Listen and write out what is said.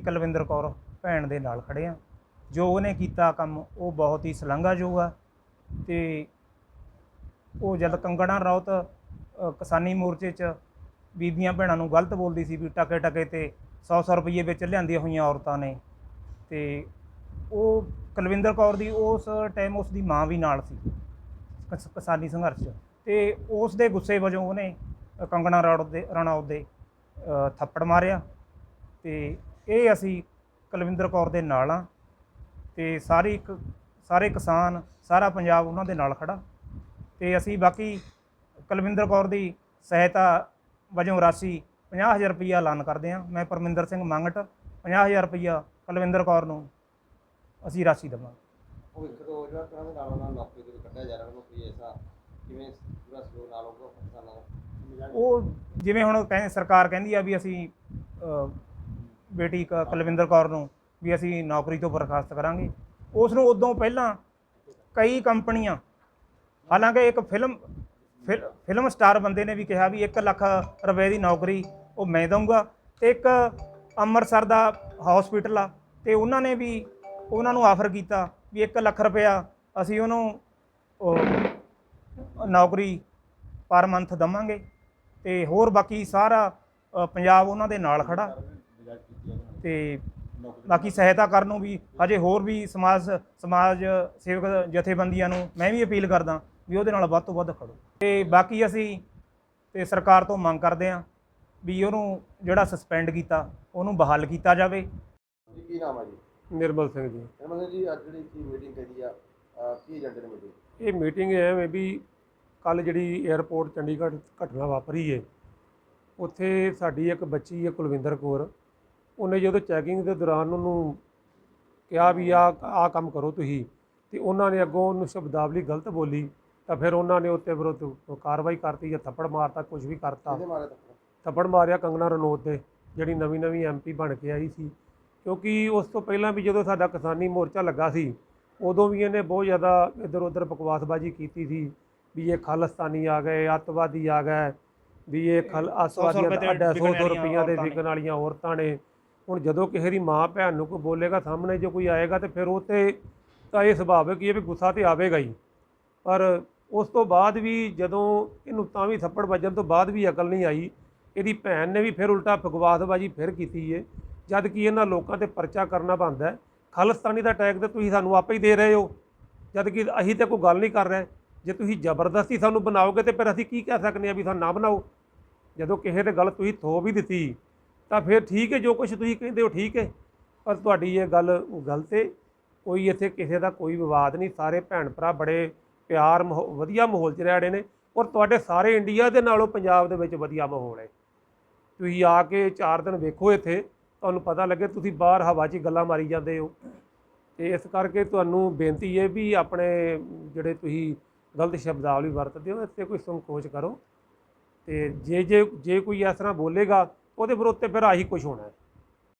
ਕੁਲਵਿੰਦਰ ਕੌਰ ਭੈਣ ਦੇ ਨਾਲ ਖੜੇ ਆ। ਜੋ ਉਹਨੇ ਕੀਤਾ ਕੰਮ, ਉਹ ਬਹੁਤ ਹੀ ਸ਼ਲੰਘਾਯੋਗ ਆ ਤੇ ਉਹ ਜਦ ਕੰਗਣਾ ਰੌਤ ਕਿਸਾਨੀ ਮੋਰਚੇ 'ਚ ਬੀਬੀਆਂ ਭੈਣਾਂ ਨੂੰ ਗਲਤ ਬੋਲਦੀ ਸੀ ਵੀ ਟਕੇ ਟਕੇ ਤੇ 100-100 ਰੁਪਏ ਵਿੱਚ ਲਿਆਂਦੀਆਂ ਹੋਈਆਂ ਔਰਤਾਂ ਨੇ, ਤੇ ਉਹ ਕੁਲਵਿੰਦਰ ਕੌਰ ਦੀ ਉਸ ਟਾਈਮ ਉਸ ਦੀ ਮਾਂ ਵੀ ਨਾਲ ਸੀ, ਕਿਸ- ਕਿਸਾਨੀ ਸੰਘਰਸ਼ 'ਚ। ਤੇ ਉਸ ਦੇ ਗੁੱਸੇ ਵਜੋਂ ਉਹਨੇ ਕੰਗਣਾ ਰੌਤ ਦੇ ਰਣੌਤ ਦੇ ਥੱਪੜ ਮਾਰਿਆ ਤੇ ਇਹ ਅਸੀਂ ਕੁਲਵਿੰਦਰ ਕੌਰ ਦੇ ਨਾਲ ਆ ਤੇ ਸਾਰੀ ਇੱਕ ਸਾਰੇ ਕਿਸਾਨ ਸਾਰਾ ਪੰਜਾਬ ਉਹਨਾਂ ਦੇ ਨਾਲ ਖੜਾ ਤੇ ਅਸੀਂ ਬਾਕੀ ਕੁਲਵਿੰਦਰ ਕੌਰ ਦੀ ਸਹਾਇਤਾ ਵਜੋਂ ਰਾਸ਼ੀ 50000 ਰੁਪਈਆ ਐਲਾਨ ਕਰਦੇ ਹਾਂ ਮੈਂ ਪਰਮਿੰਦਰ ਸਿੰਘ ਮੰਗਟ 50000 ਰੁਪਈਆ ਕੁਲਵਿੰਦਰ ਕੌਰ ਨੂੰ ਅਸੀਂ ਰਾਸ਼ੀ ਦੇਵਾਂਗੇ। ਭਵਿੱਖ ਤੋਂ ਜਿਹੜਾ ਤਰ੍ਹਾਂ ਦੇ ਨਾਲੋਂ ਨਾਲ ਨੌਕਰੀ ਦੇ ਵਿੱਚ ਕੱਢਿਆ ਜਾ ਰਿਹਾ ਉਹਨੂੰ ਕੋਈ ਐਸਾ ਕਿਵੇਂ ਪੂਰਾ ਸਹਿਯੋਗ ਨਾਲ ਹੋਊਗਾ ਕਿਸਾਨਾਂ ਦਾ? ਉਹ ਜਿਵੇਂ ਹੁਣ ਕਹਿੰਦੇ ਸਰਕਾਰ ਕਹਿੰਦੀ ਆ ਵੀ ਅਸੀਂ ਬੇਟੀ ਕ- ਕੁਲਵਿੰਦਰ ਕੌਰ ਨੂੰ ਵੀ ਅਸੀਂ ਨੌਕਰੀ ਤੋਂ ਬਰਖਾਸਤ ਕਰਾਂਗੇ। ਉਸ ਨੂੰ ਉਦੋਂ ਪਹਿਲਾਂ ਕਈ ਕੰਪਨੀਆਂ ਹਾਲਾਂਕਿ ਇੱਕ ਫਿਲਮ ਫਿਲ- ਫਿਲਮ ਸਟਾਰ ਬੰਦੇ ਨੇ ਵੀ ਕਿਹਾ ਵੀ 1 ਲੱਖ ਰੁਪਏ ਦੀ ਨੌਕਰੀ ਉਹ ਮੈਂ ਦਊਂਗਾ ਤੇ ਇੱਕ ਅੰਮ੍ਰਿਤਸਰ ਦਾ ਹਸਪੀਟਲ ਆ ਤੇ ਉਹਨਾਂ ਨੇ ਵੀ ਉਹਨਾਂ ਨੂੰ ਆਫਰ ਕੀਤਾ ਵੀ 1 ਲੱਖ ਰੁਪਇਆ ਅਸੀਂ ਉਹਨੂੰ ਉਹ ਨੌਕਰੀ ਪਰ ਮੰਥ ਦਵਾਂਗੇ ਤੇ ਹੋਰ ਬਾਕੀ ਸਾਰਾ ਅ, ਪੰਜਾਬ ਉਹਨਾਂ ਦੇ ਨਾਲ ਖੜਾ। ਤੇ ਬਾਕੀ ਸਹਾਇਤਾ ਕਰਨ ਨੂੰ ਵੀ ਹਜੇ ਹੋਰ ਵੀ ਸਮਾਜ ਸਮਾਜ ਸੇਵਕ ਜਥੇਬੰਦੀਆਂ ਨੂੰ ਮੈਂ ਵੀ ਅਪੀਲ ਕਰਦਾ ਵੀ ਉਹਦੇ ਨਾਲ ਵੱਧ ਤੋਂ ਵੱਧ ਖੜੋ। ਤੇ ਬਾਕੀ ਅਸੀਂ ਤੇ ਸਰਕਾਰ ਤੋਂ ਮੰਗ ਕਰਦੇ ਹਾਂ ਵੀ ਉਹਨੂੰ ਜਿਹੜਾ ਸਸਪੈਂਡ ਕੀਤਾ ਉਹਨੂੰ ਬਹਾਲ ਕੀਤਾ ਜਾਵੇ। ਜੀ ਕੀ ਨਾਮ ਹੈ ਜੀ? ਨਿਰਮਲ ਸਿੰਘ ਜੀ। ਨਿਰਮਲ ਸਿੰਘ ਜੀ ਅੱਜ ਜਿਹੜੀ ਕੀ ਮੀਟਿੰਗ ਕਰੀ ਆ ਅਹ ਕੀ ਏਜੰਡੇ ਨੇ ਮੀਟਿੰਗ ਇਹ ਮੀਟਿੰਗ ਐਵੇਂ ਵੀ ਕੱਲ ਜਿਹੜੀ 에ਅਰਪੋਰਟ ਚੰਡੀਗੜ੍ਹ ਘਟਨਾ ਵਾਪਰੀ ਏ ਉੱਥੇ ਸਾਡੀ ਇੱਕ ਬੱਚੀ ਹੈ ਕੁਲਵਿੰਦਰ ਕੌਰ ਉਹਨੇ ਜਦੋਂ ਚੈਕਿੰਗ ਦੇ ਦੌਰਾਨ ਉਹਨੂੰ ਕਿਹਾ ਵੀ ਆ ਆ ਕੰਮ ਕਰੋ ਤੁਸੀਂ ਤੇ ਉਹਨਾਂ ਨੇ ਅੱਗੋਂ ਉਹਨੂੰ ਸ਼ਬਦਾਵਲੀ ਗਲਤ ਬੋਲੀ ਤਾਂ ਫਿਰ ਉਹਨਾਂ ਨੇ ਉੱਤੇ ਵਿਰੁੱਧ ਕਾਰਵਾਈ ਕਰਤੀ ਜਾਂ ਥੱਪੜ ਮਾਰਤਾ ਕੁਝ ਵੀ ਕਰਤਾ। ਥੱਪੜ? ਮਾਰਿਆ ਕੰਗਨਾ ਰਣੌਤ ਦੇ ਜਿਹੜੀ ਨਵੀਂ ਨਵੀਂ ਐਮਪੀ ਬਣ ਕੇ ਆਈ ਸੀ। ਕਿਉਂਕਿ ਉਸ ਤੋਂ ਪਹਿਲਾਂ ਵੀ ਜਦੋਂ ਸਾਡਾ ਕਿਸਾਨੀ ਮੋਰਚਾ ਲੱਗਾ ਸੀ ਉਦੋਂ ਵੀ ਇਹਨੇ ਬਹੁਤ ਜ਼ਿਆਦਾ ਇੱਧਰ ਉੱਧਰ ਬਕਵਾਸਬਾਜ਼ੀ ਕੀਤੀ ਸੀ ਵੀ ਇਹ ਖਾਲਿਸਤਾਨੀ ਆ ਗਏ ਅੱਤਵਾਦੀ ਆ ਗਏ ਵੀ ਇਹ ਖਲ ਰੁਪਏ ਦਾ ਦੇ ਅੱਡਾ 100 ਵਿਕਣ ਰੁਪਈਆ ਦੇ ਵਿਕਣ ਵਾਲੀਆਂ ਔਰਤਾਂ ਨੇ। ਹੁਣ ਜਦੋਂ ਕਿਸੇ ਦੀ ਮਾਂ ਭੈਣ ਨੂੰ ਕੋਈ ਬੋਲੇਗਾ ਸਾਹਮਣੇ ਜੋ ਕੋਈ ਆਏਗਾ ਤੇ ਫਿਰ ਉਹ ਤੇ ਤਾਂ ਇਹ ਸੁਭਾਵਿਕ ਹੀ ਹੈ ਵੀ ਗੁੱਸਾ ਤੇ ਆਵੇਗਾ ਹੀ। ਪਰ ਉਸ ਤੋਂ ਬਾਅਦ ਵੀ ਜਦੋਂ ਇਹਨੂੰ ਤਾਂ ਵੀ ਥੱਪੜ ਵੱਜਣ ਤੋਂ ਬਾਅਦ ਵੀ ਅਕਲ ਨਹੀਂ ਆਈ, ਇਹਦੀ ਭੈਣ ਨੇ ਵੀ ਫਿਰ ਉਲਟਾ ਬਕਵਾਸਬਾਜ਼ੀ ਫਿਰ ਕੀਤੀ ਏ। ਜਦ ਕਿ ਇਹਨਾਂ ਲੋਕਾਂ ਤੇ ਪਰਚਾ ਕਰਨਾ ਬਣਦਾ ਹੈ। ਖਾਲਿਸਤਾਨੀ ਦਾ ਟੈਗ ਤੇ ਤੁਸੀਂ ਸਾਨੂੰ ਆਪੇ ਹੀ ਦੇ ਰਹੇ ਹੋ। ਜਦ ਕਿ ਅਸੀਂ ਤੇ ਕੋਈ ਗੱਲ ਨਹੀਂ ਕਰ ਰਹੇ। ਜੇ ਤੁਸੀਂ ਜ਼ਬਰਦਸਤੀ ਸਾਨੂੰ ਬਣਾਓਗੇ ਤੇ ਫਿਰ ਅਸੀਂ ਕੀ ਕਹਿ ਸਕਦੇ ਹਾਂ ਵੀ ਸਾਨੂੰ ਨਾ ਬਣਾਓ? ਜਦੋਂ ਕਿਸੇ ਤੇ ਗੱਲ ਤੁਸੀਂ ਥੋ ਵੀ ਦਿੱਤੀ ਤਾਂ ਫਿਰ ਠੀਕ ਹੈ, ਜੋ ਕੁਝ ਤੁਸੀਂ ਕਹਿੰਦੇ ਹੋ ਠੀਕ ਹੈ। ਪਰ ਤੁਹਾਡੀ ਇਹ ਗੱਲ ਗਲਤ ਹੈ। ਕੋਈ ਇੱਥੇ ਕਿਸੇ ਦਾ ਕੋਈ ਵਿਵਾਦ ਨਹੀਂ। ਸਾਰੇ ਭੈਣ ਭਰਾ ਬੜੇ ਪਿਆਰ ਮਾਹੌ- ਵਧੀਆ ਮਾਹੌਲ 'ਚ ਰਹਿ ਰਹੇ ਨੇ ਔਰ ਤੁਹਾਡੇ ਸਾਰੇ ਇੰਡੀਆ ਦੇ ਨਾਲੋਂ ਪੰਜਾਬ ਦੇ ਵਿੱਚ ਵਧੀਆ ਮਾਹੌਲ ਹੈ। ਤੁਸੀਂ ਆ ਕੇ 4 ਦਿਨ ਵੇਖੋ ਇੱਥੇ, ਤੁਹਾਨੂੰ ਪਤਾ ਲੱਗੇ ਤੁਸੀਂ ਬਾਹਰ ਹਵਾ 'ਚ ਗੱਲਾਂ ਮਾਰੀ ਜਾਂਦੇ ਹੋ। ਤੇ ਇਸ ਕਰਕੇ ਤੁਹਾਨੂੰ ਬੇਨਤੀ ਹੈ ਵੀ ਆਪਣੇ ਜਿਹੜੇ ਤੁਸੀਂ ਗਲਤ ਸ਼ਬਦਾਵਲੀ ਵਰਤਦੇ ਹੋ, ਇੱਥੇ ਕੋਈ ਸੰਕੋਚ ਕਰੋ। ਤੇ ਜੇ ਜੇ ਜੇ ਕੋਈ ਇਸ ਤਰ੍ਹਾਂ ਬੋਲੇਗਾ ਉਹਦੇ ਵਿਰੁੱਧ ਤੇ ਫਿਰ ਆਹੀ ਕੁਝ ਹੋਣਾ ਹੈ।